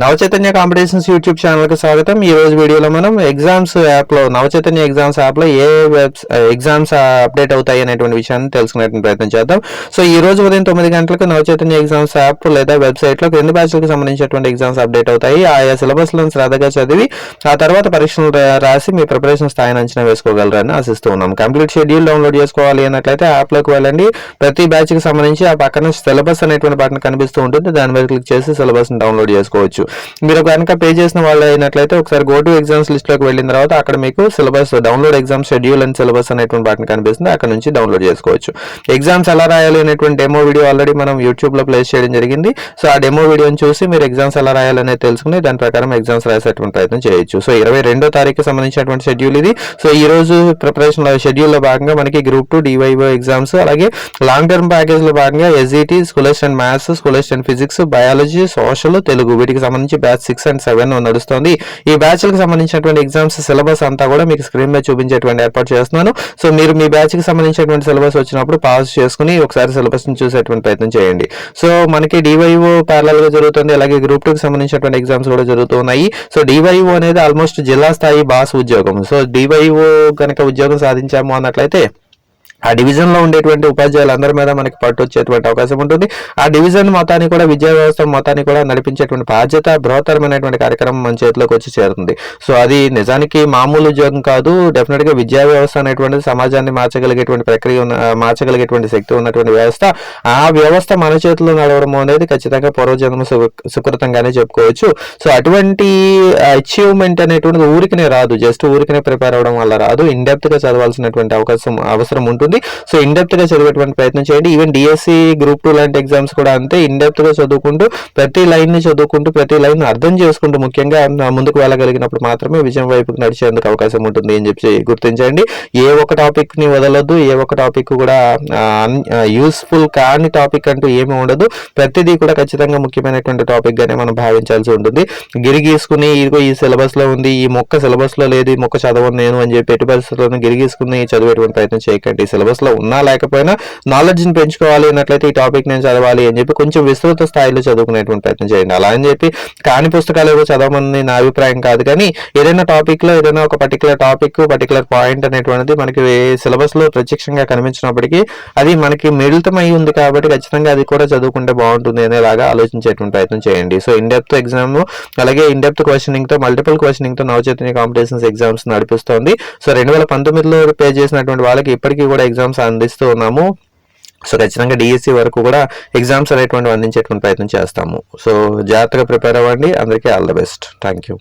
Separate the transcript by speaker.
Speaker 1: Navachaitanya competitions YouTube ఛానల్కి స్వాగతం. ఈ రోజు వీడియోలో మనం ఎగ్జామ్స్ యాప్లో నవచైతన్య ఎగ్జామ్స్ యాప్లో ఏ వెబ్ ఎగ్జామ్స్ అప్డేట్ అవుతాయి అనేటువంటి విషయాన్ని తెలుసుకునేటువంటి ప్రయత్నం చేద్దాం. సో ఈ రోజు ఉదయం తొమ్మిది గంటలకు నవచైతన్య ఎగ్జామ్స్ యాప్ లేదా వెబ్సైట్లో క్రింది బ్యాచ్లకు సంబంధించినటువంటి ఎగ్జామ్స్ అప్డేట్ అవుతాయి. ఆయా సిలబస్లను శ్రద్ధగా చదివి ఆ తర్వాత పరీక్షలు రాసి మీ ప్రిపరేషన్ స్థాయిని అంచనా వేసుకోగలరని ఆశిస్తూ ఉన్నాం. కంప్లీట్ షెడ్యూల్ డౌన్లోడ్ చేసుకోవాలి అన్నట్లయితే యాప్లోకి వెళ్ళండి. ప్రతి బ్యాచ్కి సంబంధించి ఆ పక్కన సిలబస్ అనేటువంటి బటన్ కనిపిస్తూ ఉంటుంది. దాని మీద క్లిక్ చేసి సిలబస్ని డౌన్లోడ్ చేసుకోవచ్చు. మీరు కనుక పే చేసిన వాళ్ళు అయినట్లయితే ఒకసారి గో టు ఎగ్జామ్స్ లిస్ట్లోకి వెళ్ళిన తర్వాత అక్కడ మీకు syllabus download exam schedule and syllabus అనేటువంటి బటన్ కనిపిస్తుంది. అక్కడ నుంచి డౌన్లోడ్ చేసుకోవచ్చు. ఎగ్జామ్స్ ఎలా రాయాలి అనేటువంటి డెమో వీడియో ఆల్రెడీ మనం యూట్యూబ్లో ప్లేస్ చేయడం జరిగింది. సో ఆ డెమో వీడియోని చూసి మీరు ఎగ్జామ్స్ ఎలా రాయాలనేది తెలుసుకుని దాని ప్రకారం ఎగ్జామ్స్ రాసేటువంటి ప్రయత్నం చేయొచ్చు. సో ఇరవై రెండో తారీఖు సంబంధించినటువంటి షెడ్యూల్ ఇది. సో ఈ రోజు ప్రిపరేషన్ షెడ్యూల్లో భాగంగా మనకి గ్రూప్ టూ డివైఓ ఎగ్జామ్స్ అలాగే లాంగ్ టర్మ్ ప్యాకేజ్లో భాగంగా ఎస్ఈటీ స్కూలెస్ట్ and maths స్కూలెస్ట్ and physics biology social Telugu వీటికి సంబంధించి బ్యాచ్ సిక్స్ అండ్ సెవెన్ నడుస్తుంది. ఈ బ్యాచ్లకు సంబంధించినటువంటి ఎగ్జామ్స్ సిలబస్ అంతా కూడా మీకు స్క్రీన్ మీద చూపించేటువంటి ఏర్పాటు చేస్తున్నాను. సో మీరు మీ బ్యాచ్కి సంబంధించినటువంటి సిలబస్ వచ్చినప్పుడు పాస్ చేసుకుని ఒకసారి సిలబస్ని చూసేటువంటి ప్రయత్నం చేయండి. సో మనకి డివైఓ ప్యారల్గా జరుగుతుంది. అలాగే గ్రూప్ టూ కి సంబంధించినటువంటి ఎగ్జామ్స్ కూడా జరుగుతున్నాయి సో డివైఓ అనేది ఆల్మోస్ట్ జిల్లా స్థాయి బాస్ ఉద్యోగం. సో డివైఓ కనుక ఉద్యోగం సాధించాము అన్నట్లయితే ఆ డివిజన్లో ఉండేటువంటి ఉపాధ్యాయులు అందరి మీద మనకి పట్టు వచ్చేటువంటి అవకాశం ఉంటుంది. ఆ డివిజన్ మొత్తాన్ని కూడా విద్యా వ్యవస్థ మొత్తాన్ని కూడా నడిపించేటువంటి బాధ్యత బృహత్తరమైనటువంటి కార్యక్రమం మన చేతిలోకి వచ్చి చేరుతుంది. సో అది నిజానికి మామూలు ఉద్యోగం కాదు. డెఫినెట్గా విద్యా వ్యవస్థ అనేటువంటిది సమాజాన్ని మార్చగలిగేటువంటి ప్రక్రియ ఉన్న మార్చగలిగేటువంటి శక్తి ఉన్నటువంటి వ్యవస్థ. ఆ వ్యవస్థ మన చేతిలో నడవడం అనేది ఖచ్చితంగా పూర్వజన్మ సు- సుకృతంగానే చెప్పుకోవచ్చు. సో అటువంటి అచీవ్మెంట్ అనేటువంటిది ఊరికనే రాదు. జస్ట్ ఊరికనే ప్రిపేర్ అవ్వడం వల్ల రాదు. ఇన్ డెప్త్గా చదవాల్సినటువంటి అవకాశం అవసరం ఉంటుంది. సో ఇన్గా చదివేటువంటి ప్రయత్నం చేయండి. ఈవెన్ డిఎస్సి గ్రూప్ టూ లాంటి ఎగ్జామ్స్ కూడా అంతే ఇన్గా చదువుకుంటూ ప్రతి లైన్ని చదువుకుంటూ ప్రతి లైన్ అర్థం చేసుకుంటూ ముఖ్యంగా ముందుకు వెళ్ళగలిగినప్పుడు మాత్రమే విజయం వైపుకు నడిచేందుకు అవకాశం ఉంటుంది అని చెప్పి గుర్తించండి. ఏ ఒక్క టాపిక్ని వదలొద్దు. ఏ ఒక్క టాపిక్ కూడా యూస్ఫుల్ కాని టాపిక్ అంటూ ఏమీ ఉండదు. ప్రతిదీ కూడా ఖచ్చితంగా ముఖ్యమైనటువంటి టాపిక్ గానే మనం భావించాల్సి ఉంటుంది. గిరి గీసుకుని ఇదిగో ఈ సిలబస్లో ఉంది ఈ మొక్క సిలబస్లో లేదు ఈ మొక్క చదవను నేను అని చెప్పి పెట్టి పరిస్థితుల్లోనూ గిరి గీసుకుని చదివేటువంటి ప్రయత్నం చేయకండి సిలబస్. సిలబస్లో ఉన్నా లేకపోయినా నాలెడ్జ్ని పెంచుకోవాలి అన్నట్లయితే ఈ టాపిక్ నేను చదవాలి అని చెప్పి కొంచెం విస్తృత స్థాయిలో చదువుకునేటువంటి ప్రయత్నం చేయండి. అలా అని చెప్పి కాని పుస్తకాలు ఏవో చదవమని నా అభిప్రాయం కాదు కానీ ఏదైనా టాపిక్లో ఏదైనా ఒక పర్టికులర్ టాపిక్ పర్టికులర్ పాయింట్ అనేటువంటిది మనకి సిలబస్లో ప్రత్యక్షంగా కనిపించినప్పటికీ అది మనకి మిళితమై ఉంది కాబట్టి ఖచ్చితంగా అది కూడా చదువుకుంటే బాగుంటుంది అనేలాగా ఆలోచించేటువంటి ప్రయత్నం చేయండి. సో ఇన్ డెప్త్ ఎగ్జామ్ అలాగే ఇన్ డెప్త్ క్వశ్చనింగ్తో మల్టిపుల్ క్వశ్చనింగ్తో నవచైతన్య కాంపిటీషన్స్ ఎగ్జామ్స్ నడిపిస్తోంది. సో రెండు వేల పంతొమ్మిదిలో పే చేసినటువంటి వాళ్ళకి ఇప్పటికీ కూడా ఎగ్జామ్స్ అందిస్తూ ఉన్నాము. సో ఖచ్చితంగా డిఎస్సి వరకు కూడా ఎగ్జామ్స్ అనేటువంటివి అందించేటువంటి ప్రయత్నం చేస్తాము. సో జాగ్రత్తగా ప్రిపేర్ అవ్వండి. అందరికీ all the best thank you